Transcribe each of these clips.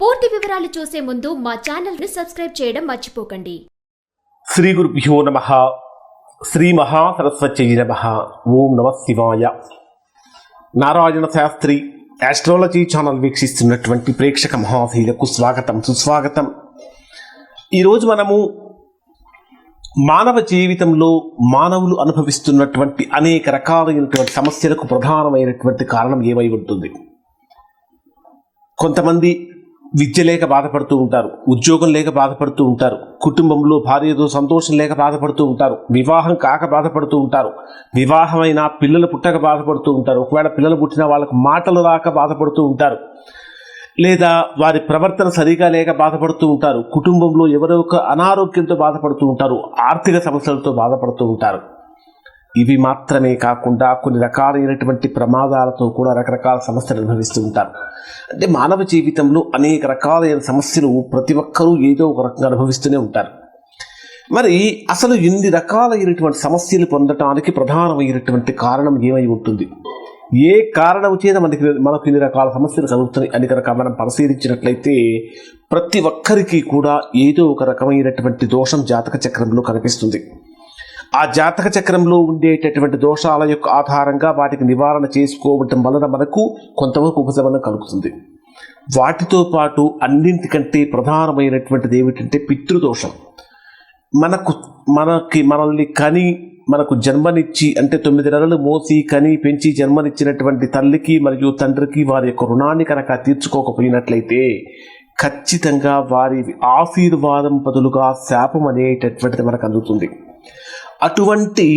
పూర్తి వివరాలు చూసే ముందు మా ఛానల్ని సబ్స్క్రైబ్ చేయడం మర్చిపోకండి. శ్రీ గురుభ్యో నమ. శ్రీ మహాసరస్వత్యై నమ. ఓం నమ శివాయ. నారాయణ శాస్త్రి ఆస్ట్రాలజీ ఛానల్ వీక్షిస్తున్నటువంటి ప్రేక్షక మహాశీలకు స్వాగతం సుస్వాగతం. ఈరోజు మనము మానవ జీవితంలో మానవులు అనుభవిస్తున్నటువంటి అనేక రకాలైనటువంటి సమస్యలకు ప్రధానమైనటువంటి కారణం ఏమై ఉంటుంది? కొంతమంది విద్య లేక బాధపడుతూ ఉంటారు ఉద్యోగం లేక బాధపడుతూ ఉంటారు కుటుంబంలో భార్యతో సంతోషం లేక బాధపడుతూ ఉంటారు వివాహం కాక బాధపడుతూ ఉంటారు వివాహమైన పిల్లలు పుట్టక బాధపడుతూ ఉంటారు ఒకవేళ పిల్లలు పుట్టిన వాళ్ళకు మాటలు రాక బాధపడుతూ ఉంటారు లేదా వారి ప్రవర్తన సరిగా లేక బాధపడుతూ ఉంటారు కుటుంబంలో ఎవరో ఒక అనారోగ్యంతో బాధపడుతూ ఉంటారు ఆర్థిక సమస్యలతో బాధపడుతూ ఉంటారు. ఇవి మాత్రమే కాకుండా కొన్ని రకాలైనటువంటి ప్రమాదాలతో కూడా రకరకాల సమస్యలు అనుభవిస్తూ ఉంటారు. అంటే మానవ జీవితంలో అనేక రకాలైన సమస్యలు ప్రతి ఒక్కరూ ఏదో ఒక రకంగా అనుభవిస్తూనే ఉంటారు. మరి అసలు ఇన్ని రకాలైనటువంటి సమస్యలు పొందటానికి ప్రధానమైనటువంటి కారణం ఏమై ఉంటుంది? ఏ కారణం చేత మనకి మనకు ఇన్ని రకాల సమస్యలు కలుగుతున్నాయి అని కనుక మనం పరిశీలించినట్లయితే ప్రతి ఒక్కరికి కూడా ఏదో ఒక రకమైనటువంటి దోషం జాతక చక్రంలో కనిపిస్తుంది. ఆ జాతక చక్రంలో ఉండేటటువంటి దోషాల యొక్క ఆధారంగా వాటికి నివారణ చేసుకోవటం వలన మనకు కొంతవరకు ఉపశమనం కలుగుతుంది. వాటితో పాటు అన్నింటికంటే ప్రధానమైనటువంటిది ఏమిటంటే పితృదోషం. మనకు మనకి మనల్ని కని మనకు జన్మనిచ్చి అంటే తొమ్మిది నెలలు మోసి కని పెంచి జన్మనిచ్చినటువంటి తల్లికి మరియు తండ్రికి వారి యొక్క రుణాన్ని కనుక తీర్చుకోకపోయినట్లయితే ఖచ్చితంగా వారి ఆశీర్వాదం బదులుగా శాపం అనేటటువంటిది మనకు అందుతుంది. అటువంటి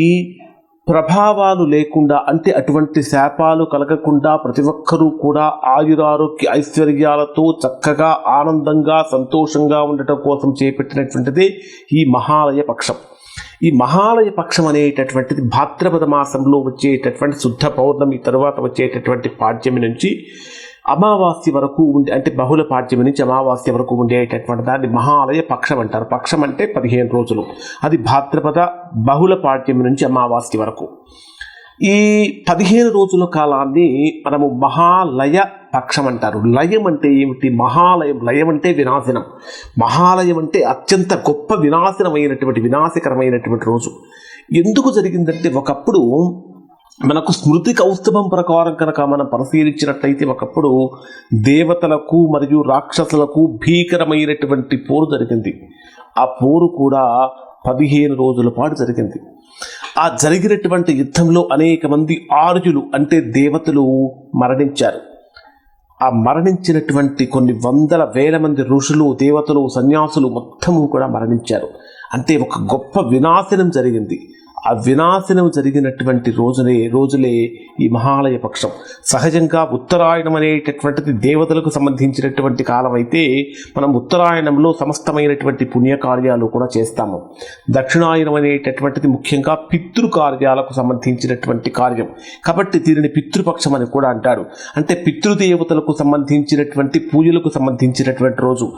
ప్రభావాలు లేకుండా అంటే అటువంటి శాపాలు కలగకుండా ప్రతి ఒక్కరూ కూడా ఆయురారోగ్య ఐశ్వర్యాలతో చక్కగా ఆనందంగా సంతోషంగా ఉండటం కోసం చేపట్టినటువంటిది ఈ మహాలయ పక్షం. ఈ మహాలయ పక్షం అనేటటువంటిది భాద్రపద మాసంలో వచ్చేటటువంటి శుద్ధ పౌర్ణమి తర్వాత వచ్చేటటువంటి పాడ్యమి నుంచి అమావాస్య వరకు ఉండే అంటే బహుళ పాఠ్యం నుంచి అమావాస్య వరకు ఉండేటటువంటి దాన్ని మహాలయ పక్షం అంటారు. పక్షం అంటే పదిహేను రోజులు. అది భాద్రపద బహుళ పాఠ్యం నుంచి అమావాస్య వరకు. ఈ పదిహేను రోజుల కాలాన్ని మనము మహాలయ పక్షం అంటారు. లయం అంటే ఏమిటి? మహాలయం. లయం అంటే వినాశనం. మహాలయం అంటే అత్యంత గొప్ప వినాశనమైనటువంటి వినాశకరమైనటువంటి రోజు. ఎందుకు జరిగిందంటే ఒకప్పుడు మనకు స్మృతి కౌస్తవం ప్రకారం కనుక మనం పరిశీలించినట్లయితే ఒకప్పుడు దేవతలకు మరియు రాక్షసులకు భీకరమైనటువంటి పోరు జరిగింది. ఆ పోరు కూడా పదిహేను రోజుల పాటు జరిగింది. ఆ జరిగినటువంటి యుద్ధంలో అనేక మంది ఆర్యులు అంటే దేవతలు మరణించారు. ఆ మరణించినటువంటి కొన్ని వందల వేల మంది ఋషులు దేవతలు సన్యాసులు మొత్తము కూడా మరణించారు. అంటే ఒక గొప్ప వినాశనం జరిగింది. ఆ వినాశనం జరిగినటువంటి రోజునే రోజులే ఈ మహాలయ పక్షం. సహజంగా ఉత్తరాయణం అనేటటువంటిది దేవతలకు సంబంధించినటువంటి కాలం అయితే మనం ఉత్తరాయణంలో సమస్తమైనటువంటి పుణ్యకార్యాలు కూడా చేస్తాము. దక్షిణాయనం అనేటటువంటిది ముఖ్యంగా పితృకార్యాలకు సంబంధించినటువంటి కార్యం. కాబట్టి దీనిని పితృపక్షం అని కూడా అంటారు. అంటే పితృదేవతలకు సంబంధించినటువంటి పూజలకు సంబంధించినటువంటి రోజు.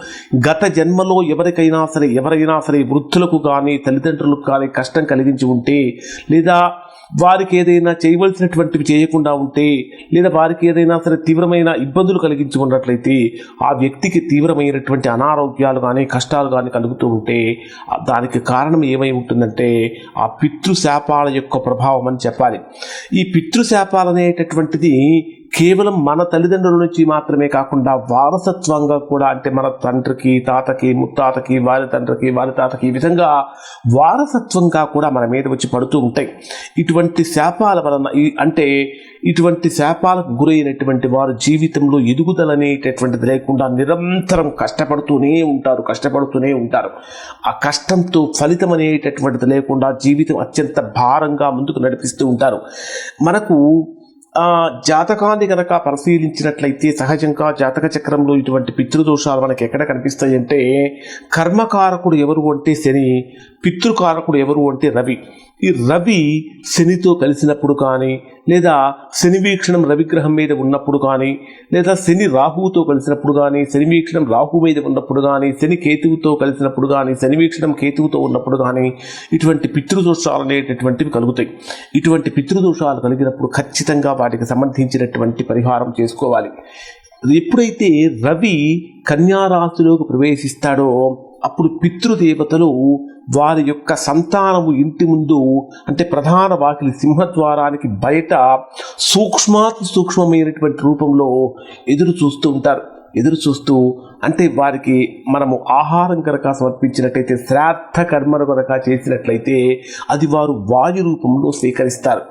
గత జన్మలో ఎవరికైనా సరే ఎవరైనా సరే వృద్ధులకు కానీ తల్లిదండ్రులకు కానీ కష్టం కలిగించి ఉంటే లేదా వారికి ఏదైనా చేయవలసినటువంటివి చేయకుండా ఉంటే లేదా వారికి ఏదైనా సరే తీవ్రమైన ఇబ్బందులు కలిగించి ఉన్నట్లయితే ఆ వ్యక్తికి తీవ్రమైనటువంటి అనారోగ్యాలు కానీ కష్టాలు కానీ కలుగుతూ ఉంటే దానికి కారణం ఏమై ఉంటుందంటే ఆ పితృశాపాల యొక్క ప్రభావం అని చెప్పాలి. ఈ పితృశాపాలు అనేటటువంటిది కేవలం మన తల్లిదండ్రుల నుంచి మాత్రమే కాకుండా వారసత్వంగా కూడా అంటే మన తండ్రికి తాతకి ముత్తాతకి వారి తండ్రికి వారి తాతకి ఈ విధంగా వారసత్వంగా కూడా మన మీద వచ్చి పడుతూ ఉంటాయి. ఇటువంటి శాపాల వలన అంటే ఇటువంటి శాపాలకు గురైనటువంటి వారు జీవితంలో ఎదుగుదల అనేటటువంటిది లేకుండా నిరంతరం కష్టపడుతూనే ఉంటారు కష్టపడుతూనే ఉంటారు. ఆ కష్టంతో ఫలితం అనేటటువంటిది లేకుండా జీవితం అత్యంత భారంగా ముందుకు నడిపిస్తూ ఉంటారు. మనకు జాతకాన్ని గనక పరిశీలించినట్లయితే సహజంగా జాతక చక్రంలో ఇటువంటి పితృదోషాలు మనకి ఎక్కడ కనిపిస్తాయంటే కర్మకారకుడు ఎవరు అంటే శని పితృకారకుడు ఎవరు అంటే రవి. ఈ రవి శనితో కలిసినప్పుడు కానీ లేదా శని వీక్షణం రవిగ్రహం మీద ఉన్నప్పుడు కానీ లేదా శని రాహువుతో కలిసినప్పుడు కానీ శని వీక్షణం రాహు మీద ఉన్నప్పుడు కానీ శని కేతువుతో కలిసినప్పుడు కానీ శని వీక్షణం కేతువుతో ఉన్నప్పుడు కానీ ఇటువంటి పితృదోషాలు అనేటటువంటివి కలుగుతాయి. ఇటువంటి పితృదోషాలు కలిగినప్పుడు ఖచ్చితంగా వాటికి సంబంధించినటువంటి పరిహారం చేసుకోవాలి. ఎప్పుడైతే రవి కన్యారాశిలోకి ప్రవేశిస్తాడో అప్పుడు పితృదేవతలు వారి యొక్క సంతానము ఇంటి ముందు అంటే ప్రధాన వాకిలి సింహద్వారానికి బయట సూక్ష్మాతి సూక్ష్మమైనటువంటి రూపంలో ఎదురు చూస్తూ ఉంటారు. ఎదురు చూస్తూ అంటే వారికి మనము ఆహారం కనుక సమర్పించినట్లయితే శ్రాద్ధ కర్మను కనుక చేసినట్లయితే అది వారు వాయు రూపంలో స్వీకరిస్తారు.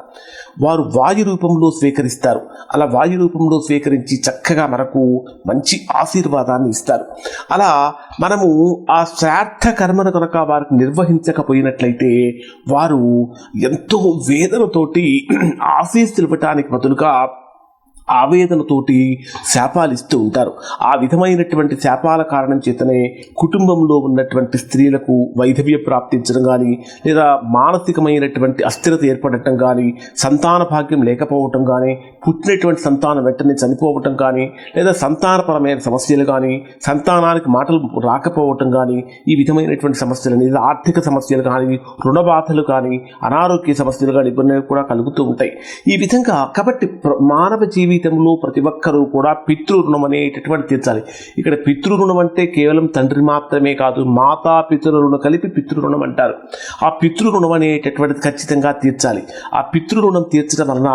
వారు వాయు రూపంలో స్వీకరిస్తారు. అలా వాయు రూపంలో స్వీకరించి చక్కగా మనకు మంచి ఆశీర్వాదాన్ని ఇస్తారు. అలా మనము ఆ శ్రాద్ధ కర్మను కనుక వారికి నిర్వహించకపోయినట్లయితే వారు ఎంతో వేదనతోటి ఆశీస్సులు ఇవ్వటానికి బదులుగా ఆవేదనతోటి శాపాలు ఇస్తూ ఉంటారు. ఆ విధమైనటువంటి శాపాల కారణం చేతనే కుటుంబంలో ఉన్నటువంటి స్త్రీలకు వైధవ్య ప్రాప్తించడం కానీ లేదా మానసికమైనటువంటి అస్థిరత ఏర్పడటం కానీ సంతాన భాగ్యం లేకపోవటం కానీ పుట్టినటువంటి సంతానం వెంటనే చనిపోవటం కానీ లేదా సంతానపరమైన సమస్యలు కానీ సంతానానికి మాటలు రాకపోవటం కానీ ఈ విధమైనటువంటి సమస్యలు లేదా ఆర్థిక సమస్యలు కానీ రుణ బాధలు కానీ అనారోగ్య సమస్యలు కానీ ఇబ్బందులు కూడా కలుగుతూ ఉంటాయి. ఈ విధంగా కాబట్టి ప్ర- మానవ జీవితంలో ప్రతి ఒక్కరూ కూడా పితృ రుణం అనేటటువంటి తీర్చాలి. ఇక్కడ పితృ రుణం అంటే కేవలం తండ్రి మాత్రమే కాదు మాతా పితృ రుణం కలిపి పితృ రుణం అంటారు. ఆ పితృ రుణం అనేటటువంటిది ఖచ్చితంగా తీర్చాలి. ఆ పితృ రుణం తీర్చడం వలన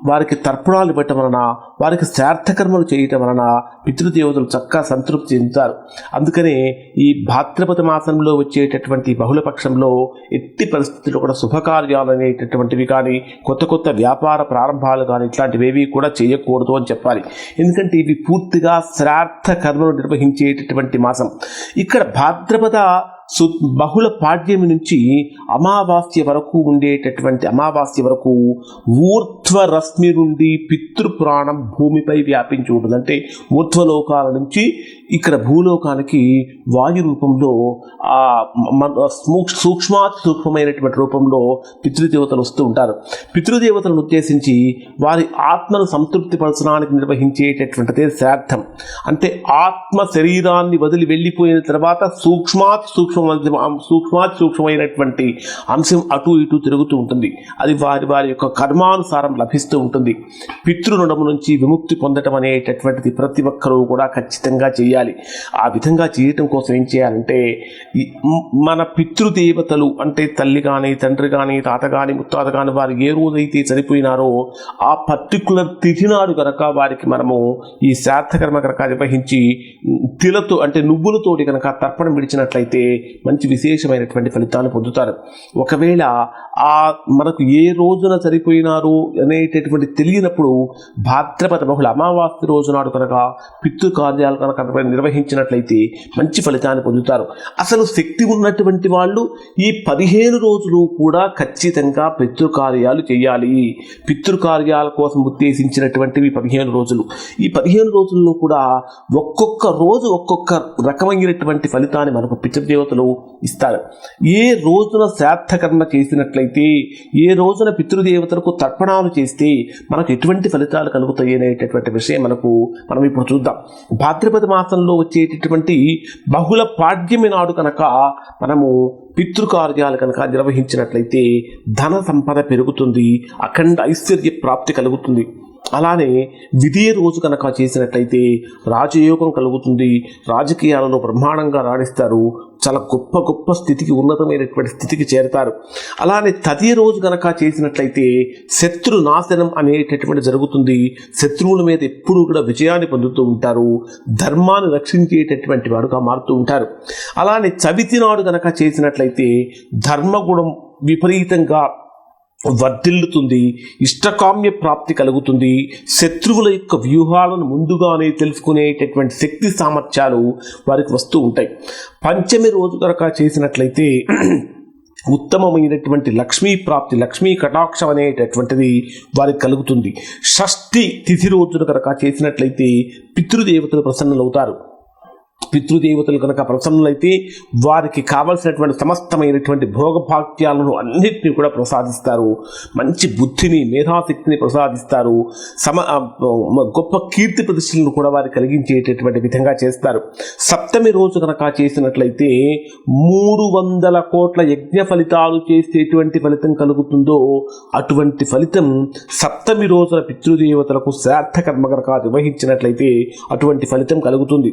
వారికి తర్పణాలు ఇవ్వటం వలన వారికి శ్రార్థకర్మలు చేయటం వలన పితృదేవతలు చక్కగా సంతృప్తి చెందుతారు. అందుకనే ఈ భాద్రపద మాసంలో వచ్చేటటువంటి బహుళపక్షంలో ఎట్టి పరిస్థితుల్లో కూడా శుభకార్యాలు అనేటటువంటివి కానీ కొత్త కొత్త వ్యాపార ప్రారంభాలు కానీ ఇట్లాంటివేవి కూడా చేయకూడదు అని చెప్పాలి. ఎందుకంటే ఇవి పూర్తిగా శ్రార్థ కర్మను నిర్వహించేటటువంటి మాసం. ఇక్కడ భాద్రపద సు బహుళ పాడ్యమి నుంచి అమావాస్య వరకు ఉండేటటువంటి అమావాస్య వరకు ఊర్ధ్వరశ్మి నుండి పితృపురాణం భూమిపై వ్యాపించి ఉంటుంది. అంటే ఊర్ధ్వలోకాల నుంచి ఇక్కడ భూలోకానికి వాయు రూపంలో ఆ సూక్ష్మాతి సూక్ష్మమైనటువంటి రూపంలో పితృదేవతలు వస్తూ ఉంటారు. పితృదేవతలను ఉద్దేశించి వారి ఆత్మను సంతృప్తి పరచడానికి నిర్వహించేటటువంటిదే శ్రాద్ధం. అంటే ఆత్మ శరీరాన్ని వదిలి వెళ్ళిపోయిన తర్వాత సూక్ష్మాతి సూక్ష్మ సూక్ష్మ సూక్ష్మమైనటువంటి అంశం అటు ఇటు తిరుగుతూ ఉంటుంది. అది వారి వారి యొక్క కర్మానుసారం లభిస్తూ ఉంటుంది. పితృరుణము నుంచి విముక్తి పొందటం అనేటటువంటిది ప్రతి ఒక్కరూ కూడా ఖచ్చితంగా చేయాలి. ఆ విధంగా చేయటం కోసం ఏం చేయాలంటే మన పితృదేవతలు అంటే తల్లి కానీ తండ్రి కానీ తాత కానీ ముత్తాత కానీ వారు ఏ రోజైతే చనిపోయినారో ఆ పర్టికులర్ తిథి నాడు కనుక వారికి మనము ఈ శ్రాద్ధకర్మ కనుక నిర్వహించి తిలతో అంటే నువ్వులతోటి కనుక తర్పణం విడిచినట్లయితే మంచి విశేషమైనటువంటి ఫలితాన్ని పొందుతారు. ఒకవేళ ఆ మనకు ఏ రోజున సరిపోయినారు అనేటటువంటి తెలియనప్పుడు భాద్రపద బహుళ అమావాస్య రోజు నాడు కనుక పితృ కార్యాలు కనుక నిర్వహించినట్లయితే మంచి ఫలితాన్ని పొందుతారు. అసలు శక్తి ఉన్నటువంటి వాళ్ళు ఈ పదిహేను రోజులు కూడా ఖచ్చితంగా పితృకార్యాలు చేయాలి. పితృకార్యాల కోసం ఉద్దేశించినటువంటివి పదిహేను రోజులు. ఈ పదిహేను రోజుల్లో కూడా ఒక్కొక్క రోజు ఒక్కొక్క రకమైనటువంటి ఫలితాన్ని మనకు పితృదేవతలు ఇస్తారు. ఏ రోజున శ్రాద్ధకర్మ చేసినట్లయితే ఏ రోజున పితృదేవతలకు తర్పణాలు చేస్తే మనకు ఎటువంటి ఫలితాలు కలుగుతాయి అనేటటువంటి విషయం మనకు మనం ఇప్పుడు చూద్దాం. భాద్రపద మాసంలో వచ్చేటటువంటి బహుళ పాడ్యమి నాడు కనుక మనము పితృకార్యాలు కనుక నిర్వహించినట్లయితే ధన సంపద పెరుగుతుంది అఖండ ఐశ్వర్య ప్రాప్తి కలుగుతుంది. అలానే విధియ రోజు కనుక చేసినట్లయితే రాజయోగం కలుగుతుంది. రాజకీయాలలో బ్రహ్మాండంగా రాణిస్తారు. చాలా గొప్ప గొప్ప స్థితికి ఉన్నతమైనటువంటి స్థితికి చేరతారు. అలానే తదియ రోజు కనుక చేసినట్లయితే శత్రు నాశనం అనేటటువంటి జరుగుతుంది. శత్రువుల మీద ఎప్పుడూ కూడా విజయాన్ని పొందుతూ ఉంటారు. ధర్మాన్ని రక్షించేటటువంటి వాడుగా మారుతూ ఉంటారు. అలానే చవితి నాడు కనుక చేసినట్లయితే ధర్మగుణం విపరీతంగా వర్ధిల్లుతుంది ఇష్టకామ్య ప్రాప్తి కలుగుతుంది. శత్రువుల యొక్క వ్యూహాలను ముందుగానే తెలుసుకునేటటువంటి శక్తి సామర్థ్యాలు వారికి వస్తూ ఉంటాయి. పంచమి రోజు కనుక చేసినట్లయితే ఉత్తమమైనటువంటి లక్ష్మీ ప్రాప్తి లక్ష్మీ కటాక్షం అనేటటువంటిది వారికి కలుగుతుంది. షష్ఠి తిథి రోజున కనుక చేసినట్లయితే పితృదేవతలు ప్రసన్నలవుతారు. పితృదేవతలు కనుక ప్రసన్నులైతే వారికి కావలసినటువంటి సమస్తమైనటువంటి భోగభాగ్యాలను అన్నిటినీ కూడా ప్రసాదిస్తారు. మంచి బుద్ధిని మేధాశక్తిని ప్రసాదిస్తారు. సమ గొప్ప కీర్తి ప్రతిష్టలను కూడా వారికి కలిగించేటటువంటి విధంగా చేస్తారు. సప్తమి రోజు కనుక చేసినట్లయితే మూడు వందల కోట్ల యజ్ఞ ఫలితాలు చేస్తే ఎటువంటి ఫలితం కలుగుతుందో అటువంటి ఫలితం సప్తమి రోజున పితృదేవతలకు శ్రార్థకర్మ కనుక నిర్వహించినట్లయితే అటువంటి ఫలితం కలుగుతుంది.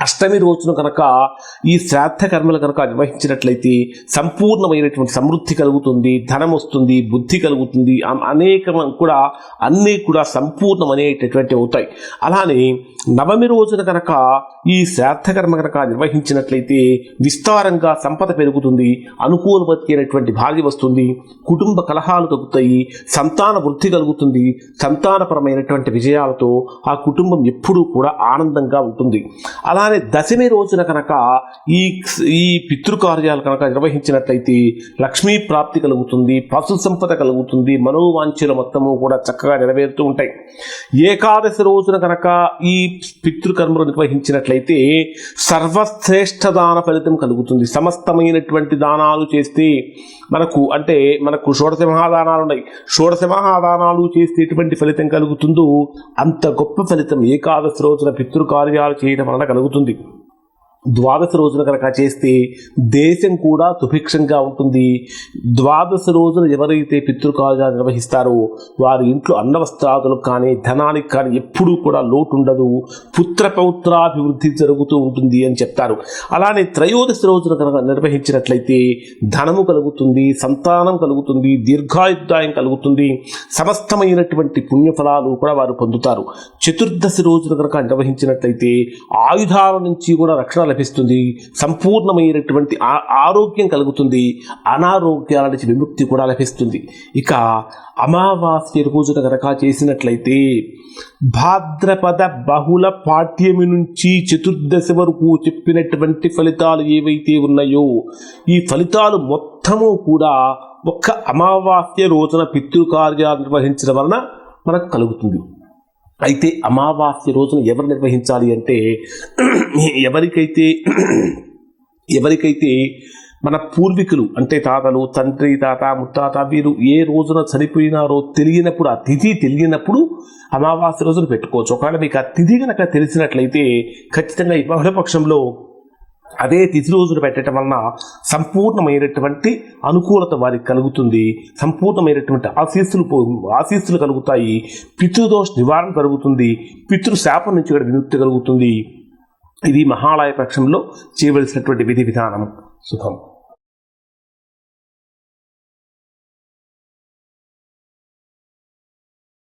అష్టమి రోజున కనుక ఈ శ్రాద్ధ కర్మలు కనుక నిర్వహించినట్లయితే సంపూర్ణమైనటువంటి సమృద్ధి కలుగుతుంది ధనం వస్తుంది బుద్ధి కలుగుతుంది అనేక కూడా అన్నీ కూడా సంపూర్ణమనేటటువంటి అవుతాయి. అలానే నవమి రోజున కనుక ఈ శ్రాద్ధ కర్మ కనుక నిర్వహించినట్లయితే విస్తారంగా సంపద పెరుగుతుంది అనుకూలమైనటువంటి భార్య వస్తుంది కుటుంబ కలహాలు తగ్గుతాయి సంతాన వృద్ధి కలుగుతుంది సంతానపరమైనటువంటి విజయాలతో ఆ కుటుంబం ఎప్పుడూ కూడా ఆనందంగా ఉంటుంది. అలా అలానే దశమి రోజున కనుక ఈ ఈ పితృకార్యాలు కనుక నిర్వహించినట్లయితే లక్ష్మీ ప్రాప్తి కలుగుతుంది పశు సంపద కలుగుతుంది మనోవాంఛలు మొత్తము కూడా చక్కగా నెరవేరుతూ ఉంటాయి. ఏకాదశి రోజున కనుక ఈ పితృకర్మలు నిర్వహించినట్లయితే సర్వశ్రేష్ఠ దాన ఫలితం కలుగుతుంది. సమస్తమైనటువంటి దానాలు చేస్తే మనకు అంటే మనకు షోడశ మహాదానాలు ఉన్నాయి. షోడశ మహాదానాలు చేస్తే ఎటువంటి ఫలితం కలుగుతుందో అంత గొప్ప ఫలితం ఏకాదశి రోజున పితృకార్యాలు చేయడం వలన కలుగుతుంది. تندك ద్వాదశ రోజున కనుక చేస్తే దేశం కూడా సుభిక్షంగా ఉంటుంది. ద్వాదశ రోజున ఎవరైతే పితృకాలుగా నిర్వహిస్తారో వారి ఇంట్లో అన్నవస్త్రాదులకు కానీ ధనానికి కానీ ఎప్పుడూ కూడా లోటు ఉండదు పుత్ర పౌత్రాభివృద్ధి జరుగుతూ ఉంటుంది అని చెప్తారు. అలానే త్రయోదశి రోజున కనుక నిర్వహించినట్లయితే ధనము కలుగుతుంది సంతానం కలుగుతుంది దీర్ఘాయుద్ధాయం కలుగుతుంది. సమస్తమైనటువంటి పుణ్యఫలాలు కూడా వారు పొందుతారు. చతుర్దశి రోజున కనుక నిర్వహించినట్లయితే ఆయుధాల నుంచి కూడా రక్షణ లభిస్తుంది. సంపూర్ణమైనటువంటి ఆ- ఆరోగ్యం కలుగుతుంది. అనారోగ్యాల నుంచి విముక్తి కూడా లభిస్తుంది. ఇక అమావాస్య రోజున కనుక చేసినట్లయితే భాద్రపద బహుళ పాఠ్యమి నుంచి చతుర్దశి వరకు చెప్పినటువంటి ఫలితాలు ఏవైతే ఉన్నాయో ఈ ఫలితాలు మొత్తము కూడా ఒక్క అమావాస్య రోజున పితృకార్యాలు నిర్వహించడం వలన మనకు కలుగుతుంది. అయితే అమావాస్య రోజున ఎవరు నిర్వహించాలి అంటే ఎవరికైతే ఎవరికైతే మన పూర్వీకులు అంటే తాతలు తండ్రి తాత ముత్తాత వీరు ఏ రోజున చనిపోయినారో తెలియనప్పుడు ఆ తిథి తెలియనప్పుడు అమావాస్య రోజున పెట్టుకోవచ్చు. ఒకవేళ మీకు ఆ తిథి కనుక తెలిసినట్లయితే ఖచ్చితంగా ఈ బహుళపక్షంలో అదే తిథి రోజున పెట్టడం వలన సంపూర్ణమైనటువంటి అనుకూలత వారికి కలుగుతుంది. సంపూర్ణమైనటువంటి ఆశీస్సులు పో- ఆశీస్సులు కలుగుతాయి. పితృదోష నివారణ కలుగుతుంది. పితృశాపం నుంచి కూడా విముక్తి కలుగుతుంది. ఇది మహాలయ పక్షంలో చేయవలసినటువంటి విధి విధానం. శుభం